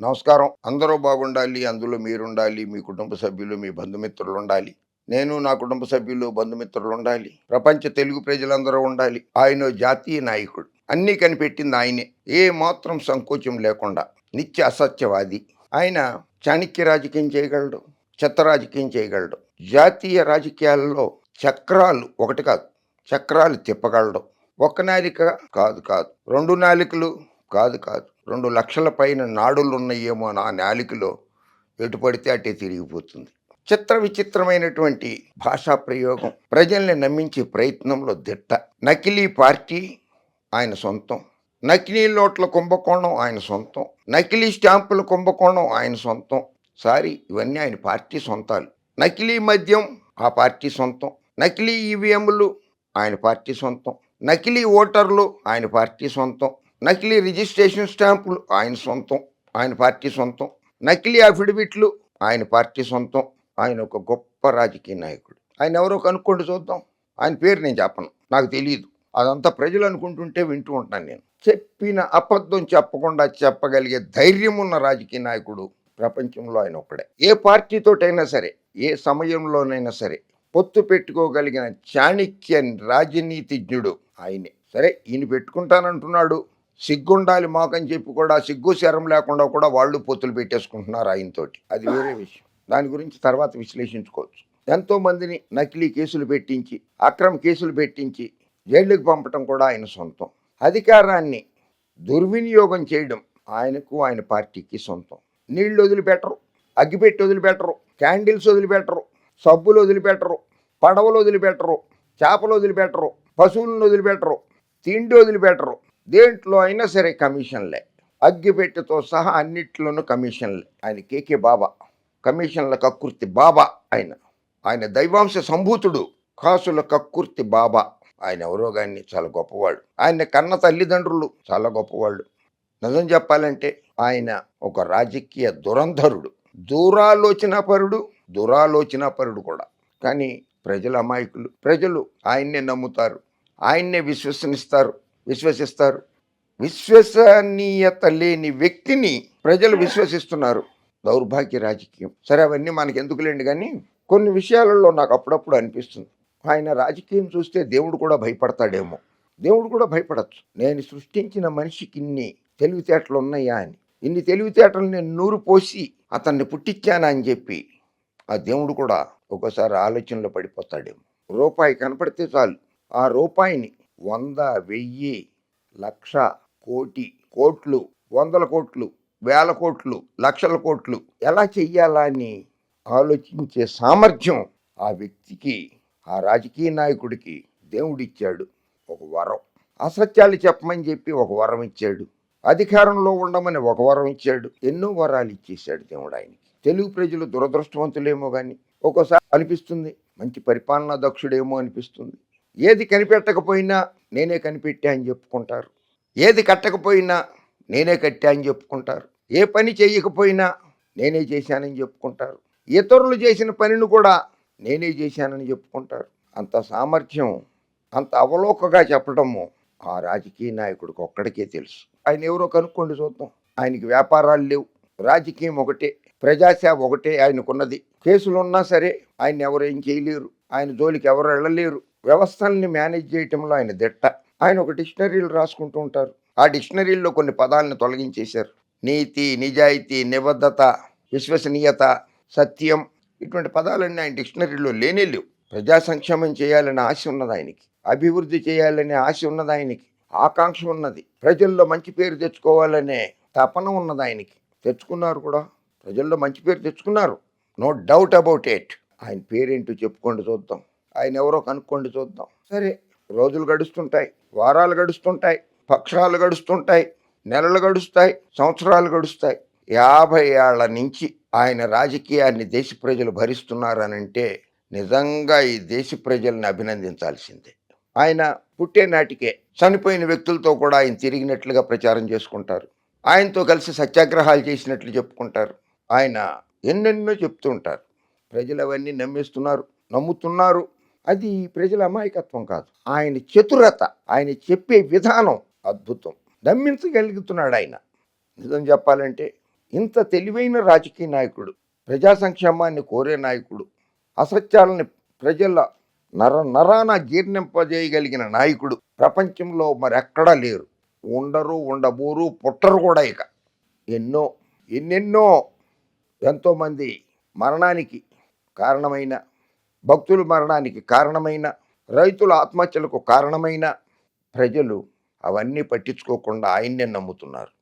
నమస్కారం. అందరూ బాగుండాలి అందులో మీరుండాలి మీ కుటుంబ సభ్యులు మీ బంధుమిత్రులు ఉండాలి నేను నా కుటుంబ సభ్యులు బంధుమిత్రులు ఉండాలి ప్రపంచ తెలుగు ప్రజలందరూ ఉండాలి. ఆయన జాతీయ నాయకుడు. అన్నీ కనిపెట్టింది ఆయనే. ఏ మాత్రం సంకోచం లేకుండా నిత్య అసత్యవాది. ఆయన చాణక్య రాజకీయం చేయగలడు చెత్త రాజకీయం చేయగలడు. జాతీయ రాజకీయాల్లో చక్రాలు ఒకటి కాదు చక్రాలు తిప్పగలడు. ఒక్క నాలిక కాదు కాదు రెండు నాలికలు కాదు కాదు. రెండు లక్షల పైన నాడులు ఉన్నాయేమో నా నాలికలో ఎటు పడితే అటే తిరిగిపోతుంది. చిత్ర విచిత్రమైనటువంటి భాషా ప్రయోగం ప్రజల్ని నమ్మించే ప్రయత్నంలో దిట్ట. నకిలీ పార్టీ ఆయన సొంతం. నకిలీ నోట్ల కుంభకోణం ఆయన సొంతం. నకిలీ స్టాంపుల కుంభకోణం ఆయన సొంతం. సారీ ఇవన్నీ ఆయన పార్టీ సొంతాలు. నకిలీ మద్యం ఆ పార్టీ సొంతం. నకిలీ ఈవీఎంలు ఆయన పార్టీ సొంతం. నకిలీ ఓటర్లు ఆయన పార్టీ సొంతం. నకిలీ రిజిస్ట్రేషన్ స్టాంపులు ఆయన సొంతం ఆయన పార్టీ సొంతం. నకిలీ అఫిడవిట్లు ఆయన పార్టీ సొంతం. ఆయన ఒక గొప్ప రాజకీయ నాయకుడు. ఆయన ఎవరో కనుక్కోండి చూద్దాం. ఆయన పేరు నేను చెప్పను. నాకు తెలియదు అదంతా ప్రజలు అనుకుంటుంటే వింటూ ఉంటాను నేను. చెప్పిన అబద్ధం చెప్పకుండా చెప్పగలిగే ధైర్యం ఉన్న రాజకీయ నాయకుడు ప్రపంచంలో ఆయన ఒక్కడే. ఏ పార్టీతోటైనా సరే ఏ సమయంలోనైనా సరే పొత్తు పెట్టుకోగలిగిన చాణక్య రాజనీతిజ్ఞుడు ఆయనే. సరే ఈయన పెట్టుకుంటానంటున్నాడు. సిగ్గుండాలి మాకని చెప్పి కూడా సిగ్గు శరం లేకుండా కూడా వాళ్ళు పొత్తులు పెట్టేసుకుంటున్నారు ఆయనతోటి. అది వేరే విషయం. దాని గురించి తర్వాత విశ్లేషించుకోవచ్చు. ఎంతోమందిని నకిలీ కేసులు పెట్టించి అక్రమ కేసులు పెట్టించి జైళ్ళకి పంపటం కూడా ఆయన సొంతం. అధికారాన్ని దుర్వినియోగం చేయడం ఆయనకు ఆయన పార్టీకి సొంతం. నీళ్ళు వదిలిపెట్టరు అగ్గిపెట్టి వదిలిపెట్టరు క్యాండిల్స్ వదిలిపెట్టరు సబ్బులు వదిలిపెట్టరు పడవలు వదిలిపెట్టరు చేపలు వదిలిపెట్టరు పశువులను వదిలిపెట్టరు తిండి వదిలిపెట్టరు దేంట్లో అయినా సరే కమిషన్లే అగ్గిపెట్టెతో సహా అన్నిట్లోనూ కమిషన్లే ఆయన కేకే బాబా. కమిషన్ల కక్కుర్తి బాబా ఆయన. ఆయన దైవాంశ సంభూతుడు. కాసుల కక్కుర్తి బాబా. ఆయన ఎవరో కానీ చాలా గొప్పవాడు ఆయన కన్న తల్లిదండ్రులు చాలా గొప్పవాళ్ళు. నిజం చెప్పాలంటే ఆయన ఒక రాజకీయ దురంధరుడు. దూరాలోచనాపరుడు దురాలోచనాపరుడు కూడా. కానీ ప్రజల అమాయకులు. ప్రజలు ఆయన్నే నమ్ముతారు. ఆయన్నే విశ్వసనిస్తారు విశ్వసిస్తారు. విశ్వసనీయత లేని వ్యక్తిని ప్రజలు విశ్వసిస్తున్నారు. దౌర్భాగ్య రాజకీయం. సరే అవన్నీ మనకి ఎందుకులేండి కానీ కొన్ని విషయాలలో నాకు అప్పుడప్పుడు అనిపిస్తుంది. ఆయన రాజకీయం చూస్తే దేవుడు కూడా భయపడతాడేమో. దేవుడు కూడా భయపడచ్చు. నేను సృష్టించిన మనిషికి ఇన్ని తెలివితేటలు ఉన్నాయా అని. ఇన్ని తెలివితేటలు నేను నూరు పోసి అతన్ని పుట్టించానా అని చెప్పి ఆ దేవుడు కూడా ఒక్కోసారి ఆలోచనలో పడిపోతాడేమో. రూపాయి కనపడితే చాలు. ఆ రూపాయిని వంద వెయ్యి లక్ష కోటి కోట్లు వందల కోట్లు వేల కోట్లు లక్షల కోట్లు ఎలా చెయ్యాలా అని ఆలోచించే సామర్థ్యం ఆ వ్యక్తికి ఆ రాజకీయ నాయకుడికి దేవుడిచ్చాడు. ఒక వరం. అసత్యాలు చెప్పమని చెప్పి ఒక వరం ఇచ్చాడు. అధికారంలో ఉండమని ఒక వరం ఇచ్చాడు. ఎన్నో వరాలు ఇచ్చేశాడు దేవుడు ఆయనకి. తెలుగు ప్రజలు దురదృష్టవంతులేమో కానీ ఒక్కోసారి అనిపిస్తుంది మంచి పరిపాలనా దక్షుడేమో అనిపిస్తుంది. ఏది కనిపెట్టకపోయినా నేనే కనిపెట్టా అని చెప్పుకుంటారు. ఏది కట్టకపోయినా నేనే కట్టా అని చెప్పుకుంటారు. ఏ పని చేయకపోయినా నేనే చేశానని చెప్పుకుంటారు. ఇతరులు చేసిన పనిని కూడా నేనే చేశానని చెప్పుకుంటారు. అంత సామర్థ్యం అంత అవలోకగా చెప్పడము ఆ రాజకీయ నాయకుడికి ఒక్కడికే తెలుసు. ఆయన ఎవరో కనుక్కోండి చూద్దాం. ఆయనకి వ్యాపారాలు లేవు. రాజకీయం ఒకటే ప్రజాసేవ ఒకటే ఆయనకున్నది. కేసులు ఉన్నా సరే ఆయన ఎవరు ఏం చేయలేరు. ఆయన జోలికి ఎవరు వెళ్ళలేరు. వ్యవస్థల్ని మేనేజ్ చేయటంలో ఆయన దిట్ట. ఆయన ఒక డిక్షనరీలు రాసుకుంటూ ఉంటారు. ఆ డిక్షనరీల్లో కొన్ని పదాలను తొలగించేశారు. నీతి నిజాయితీ నిబద్ధత విశ్వసనీయత సత్యం ఇటువంటి పదాలన్నీ ఆయన డిక్షనరీలో లేనే లేవు. ప్రజా సంక్షేమం చేయాలనే ఆశ ఉన్నది ఆయనకి. అభివృద్ధి చేయాలనే ఆశ ఉన్నది ఆయనకి. ఆకాంక్ష ఉన్నది. ప్రజల్లో మంచి పేరు తెచ్చుకోవాలనే తపన ఉన్నది ఆయనకి. తెచ్చుకున్నారు కూడా. ప్రజల్లో మంచి పేరు తెచ్చుకున్నారు. No doubt about it. ఆయన పేరేంటో చెప్పుకోండి చూద్దాం. ఆయన ఎవరో కనుక్కోండి చూద్దాం. సరే రోజులు గడుస్తుంటాయి వారాలు గడుస్తుంటాయి పక్షాలు గడుస్తుంటాయి నెలలు గడుస్తాయి సంవత్సరాలు గడుస్తాయి. యాభై ఏళ్ళ నుంచి ఆయన రాజకీయాన్ని దేశ ప్రజలు భరిస్తున్నారనంటే నిజంగా ఈ దేశ ప్రజల్ని అభినందించాల్సిందే. ఆయన పుట్టే నాటికే చనిపోయిన వ్యక్తులతో కూడా ఆయన తిరిగినట్లుగా ప్రచారం చేసుకుంటారు. ఆయనతో కలిసి సత్యాగ్రహాలు చేసినట్లు చెప్పుకుంటారు. ఆయన ఎన్నెన్నో చెప్తూ ఉంటారు ప్రజలు అవన్నీ నమ్మేస్తున్నారు నమ్ముతున్నారు. అది ప్రజల అమాయకత్వం కాదు. ఆయన చతురత ఆయన చెప్పే విధానం అద్భుతం. నమ్మించగలుగుతున్నాడు ఆయన. నిజం చెప్పాలంటే ఇంత తెలివైన రాజకీయ నాయకుడు ప్రజా సంక్షేమాన్ని కోరే నాయకుడు అసత్యాలని ప్రజల నర నరాన జీర్ణింపజేయగలిగిన నాయకుడు ప్రపంచంలో మరెక్కడా లేరు. ఉండరు ఉండబోరు పుట్టరు కూడా ఇక. ఎన్నో ఎన్నెన్నో ఎంతోమంది మరణానికి కారణమైన భక్తుల మరణానికి కారణమైన రైతుల ఆత్మహత్యలకు కారణమైన ప్రజలు అవన్నీ పట్టించుకోకుండా ఆయన్నే నమ్ముతున్నారు.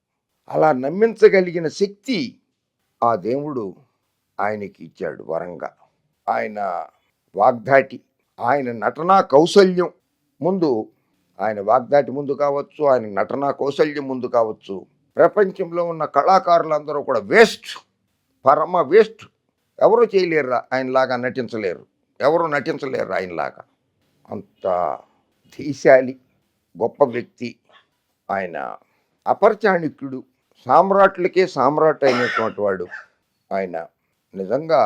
అలా నమ్మించగలిగిన శక్తి ఆ దేవుడు ఆయనకి ఇచ్చాడు వరంగా. ఆయన వాగ్దాటి ఆయన నటనా కౌశల్యం ముందు ఆయన వాగ్దాటి ముందు కావచ్చు ఆయన నటనా కౌశల్యం ముందు కావచ్చు ప్రపంచంలో ఉన్న కళాకారులందరూ కూడా వేస్ట్ పరమ వేస్ట్. ఎవరు చేయలేరు ఆయనలాగా నటించలేరు. ఎవరు నటించలేరు ఆయనలాగా. అంత ధీశాలి గొప్ప వ్యక్తి ఆయన. అపరచాణిక్యుడు సామ్రాట్లకే సామ్రాట్ అయినటువంటి వాడు ఆయన. నిజంగా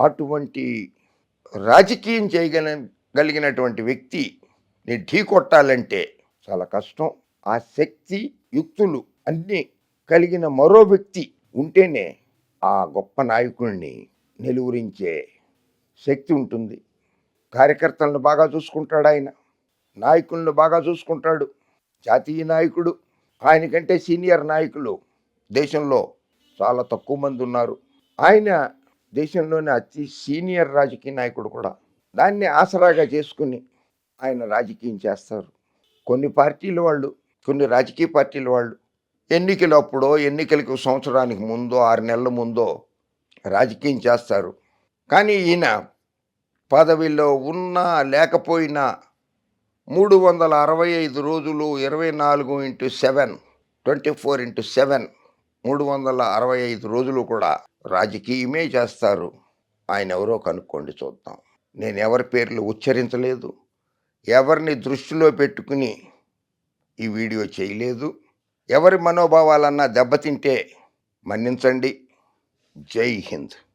అటువంటి రాజకీయం చేయగల గలిగినటువంటి వ్యక్తి నీ ఢీ కొట్టాలంటే చాలా కష్టం. ఆ శక్తి యుక్తులు అన్నీ కలిగిన మరో వ్యక్తి ఉంటేనే ఆ గొప్ప నాయకుడిని నిలువరించే శక్తి ఉంటుంది. కార్యకర్తలను బాగా చూసుకుంటాడు ఆయన. నాయకులను బాగా చూసుకుంటాడు. జాతీయ నాయకుడు ఆయనకంటే సీనియర్ నాయకులు దేశంలో చాలా తక్కువ మంది ఉన్నారు. ఆయన దేశంలోని అతి సీనియర్ రాజకీయ నాయకుడు కూడా. దాన్ని ఆసరాగా చేసుకుని ఆయన రాజకీయం చేస్తారు. కొన్ని పార్టీల వాళ్ళు కొన్ని రాజకీయ పార్టీల వాళ్ళు ఎన్నికలప్పుడో ఎన్నికలకు సంవత్సరానికి ముందో ఆరు నెలల ముందో రాజకీయం చేస్తారు. కానీ ఈయన పదవిలో ఉన్నా లేకపోయినా మూడు వందల అరవై ఐదు రోజులు ఇరవై నాలుగు into seven twenty four into seven మూడు వందల అరవై ఐదు రోజులు కూడా రాజకీయమే చేస్తారు. ఆయన ఎవరో కనుక్కోండి చూద్దాం. నేను ఎవరి పేర్లు ఉచ్చరించలేదు. ఎవరిని దృష్టిలో పెట్టుకుని ఈ వీడియో చేయలేదు. ఎవరి మనోభావాలన్నా దెబ్బతింటే మన్నించండి. జై హింద్.